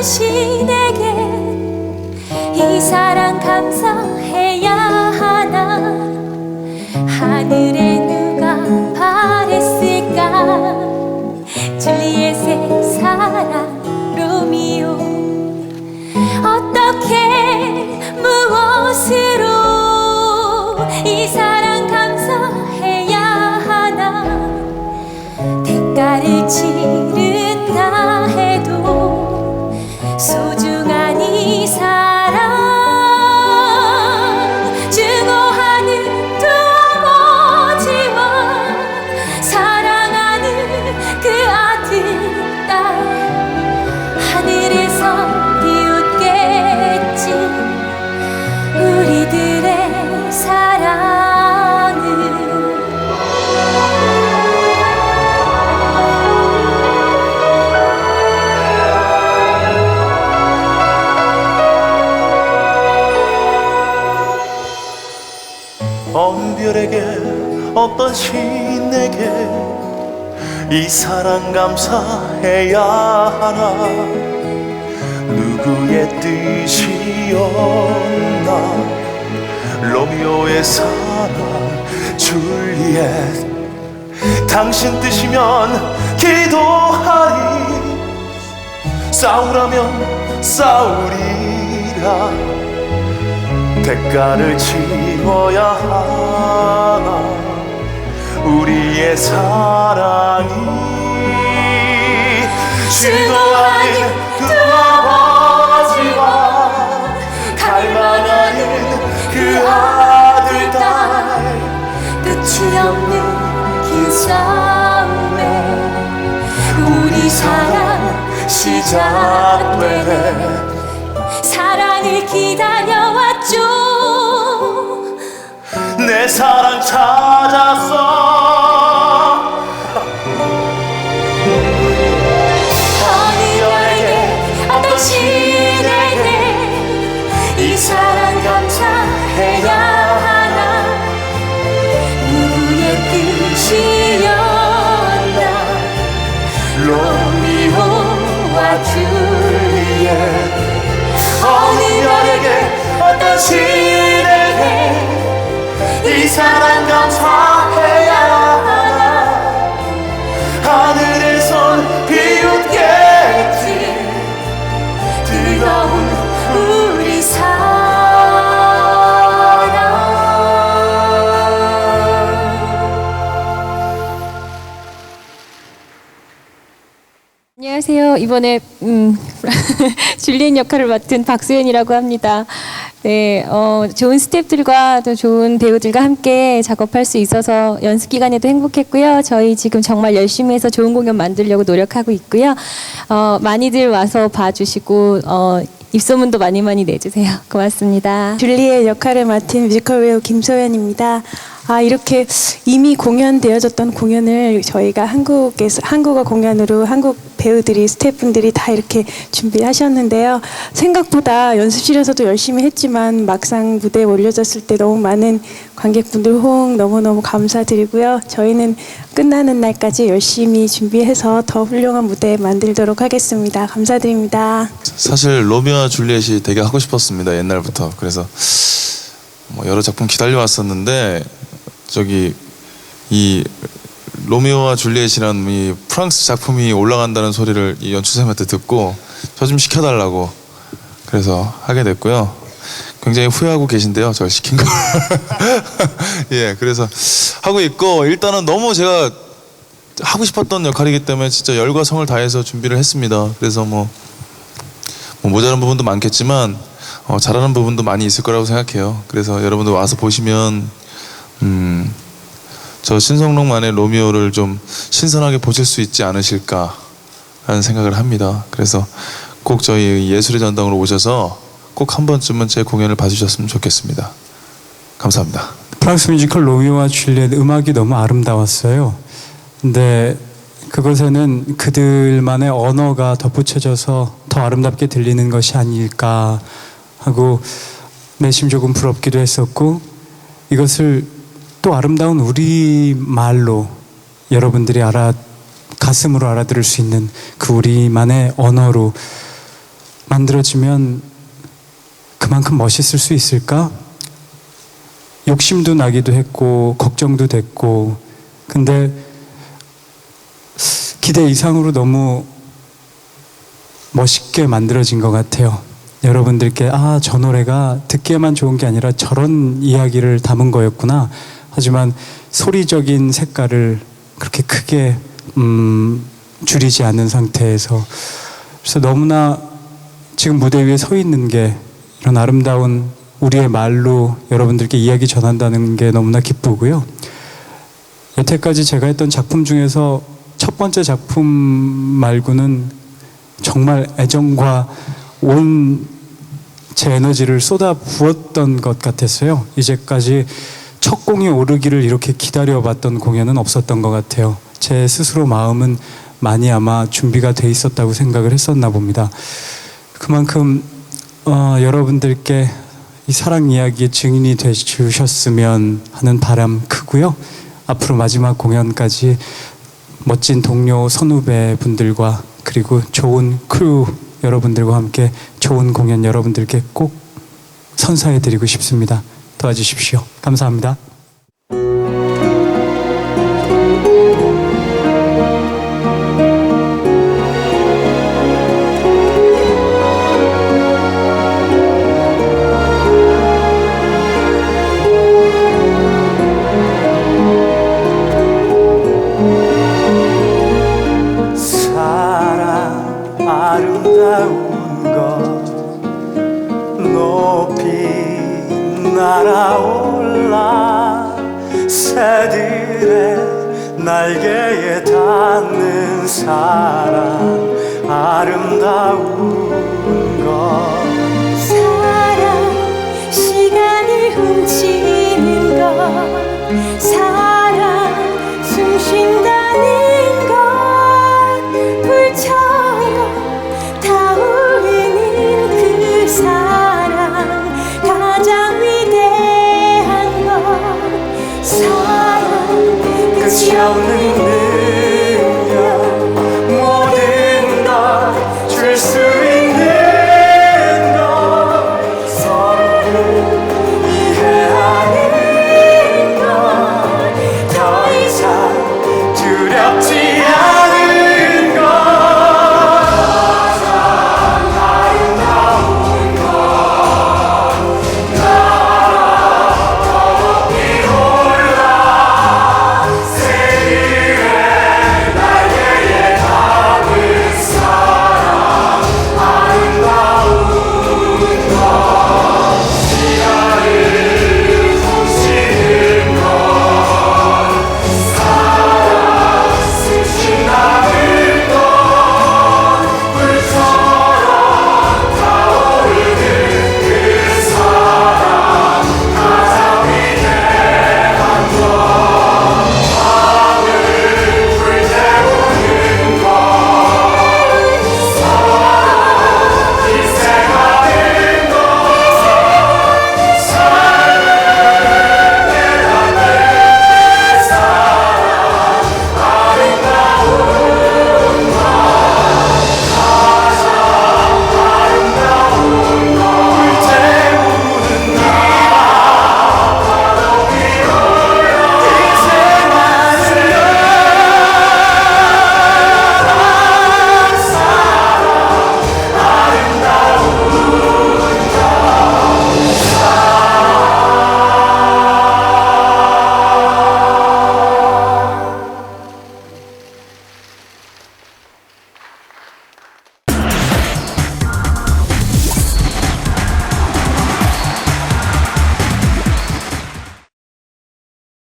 별에게 어떤 신에게 이 사랑 감사 별에게 어떤 신에게 이 사랑 감사해야 하나? 누구의 뜻이었나? 로미오의 사랑 줄리엣. 당신 뜻이면 기도하리. 싸우라면 싸우리라. 대가를 치 러야 하나 우리의 사랑이 증오하는 그 아버지와 갈망하는 그 아들 딸. 끝이 없는 긴 싸움에 우리 사랑 시작되네. 사랑을 기다려 내 사랑 찾았어 이번에 음, 줄리엔 역할을 맡은 박수연이라고 합니다. 네, 어, 좋은 스태프들과 또 좋은 배우들과 함께 작업할 수 있어서 연습 기간에도 행복했고요. 저희 지금 정말 열심히 해서 좋은 공연 만들려고 노력하고 있고요. 어, 많이들 와서 봐주시고 어, 입소문도 많이 많이 내주세요. 고맙습니다. 줄리의 역할을 맡은 뮤지컬 배우 김소연입니다. 아 이렇게 이미 공연되어졌던 공연을 저희가 한국에서 한국어 공연으로 한국 배우들이 스태프분들이 다 이렇게 준비하셨는데요. 생각보다 연습실에서도 열심히 했지만 막상 무대에 올려졌을 때 너무 많은 관객분들 호응 너무너무 감사드리고요. 저희는 끝나는 날까지 열심히 준비해서 더 훌륭한 무대 만들도록 하겠습니다. 감사드립니다. 사실 로미오와 줄리엣이 되게 하고 싶었습니다 옛날부터 그래서 뭐 여러 작품 기다려 왔었는데 저기 이 로미오와 줄리엣이라는 이 프랑스 작품이 올라간다는 소리를 이 연출쌤한테 듣고 저 좀 시켜달라고 그래서 하게 됐고요. 굉장히 후회하고 계신데요 저를 시킨 거 예 그래서 하고 있고 일단은 너무 제가 하고 싶었던 역할이기 때문에 진짜 열과 성을 다해서 준비를 했습니다. 그래서 뭐 뭐 모자란 부분도 많겠지만 어, 잘하는 부분도 많이 있을 거라고 생각해요. 그래서 여러분들 와서 보시면 음, 저 신성록만의 로미오를 좀 신선하게 보실 수 있지 않으실까 하는 생각을 합니다. 그래서 꼭 저희 예술의 전당으로 오셔서 꼭 한 번쯤은 제 공연을 봐주셨으면 좋겠습니다. 감사합니다. 프랑스 뮤지컬 로미오와 줄리엣 음악이 너무 아름다웠어요. 근데 그것에는 그들만의 언어가 덧붙여져서 더 아름답게 들리는 것이 아닐까 하고 내심 조금 부럽기도 했었고 이것을 또 아름다운 우리 말로 여러분들이 알아 가슴으로 알아들을 수 있는 그 우리만의 언어로 만들어지면 그만큼 멋있을 수 있을까? 욕심도 나기도 했고 걱정도 됐고 근데 기대 이상으로 너무 멋있게 만들어진 것 같아요. 여러분들께 아 저 노래가 듣기에만 좋은 게 아니라 저런 이야기를 담은 거였구나. 하지만 소리적인 색깔을 그렇게 크게 음, 줄이지 않는 상태에서 그래서 너무나 지금 무대 위에 서 있는 게 이런 아름다운 우리의 말로 여러분들께 이야기 전한다는 게 너무나 기쁘고요. 여태까지 제가 했던 작품 중에서 첫 번째 작품 말고는 정말 애정과 온 제 에너지를 쏟아 부었던 것 같았어요. 이제까지 첫 공이 오르기를 이렇게 기다려봤던 공연은 없었던 것 같아요. 제 스스로 마음은 많이 아마 준비가 돼 있었다고 생각을 했었나 봅니다. 그만큼 어, 여러분들께 이 사랑 이야기의 증인이 되 주셨으면 하는 바람 크고요. 앞으로 마지막 공연까지 멋진 동료 선후배 분들과 그리고 좋은 크루 여러분들과 함께 좋은 공연 여러분들께 꼭 선사해 드리고 싶습니다. 도와주십시오. 감사합니다. 날개에 닿는 사랑 아름다운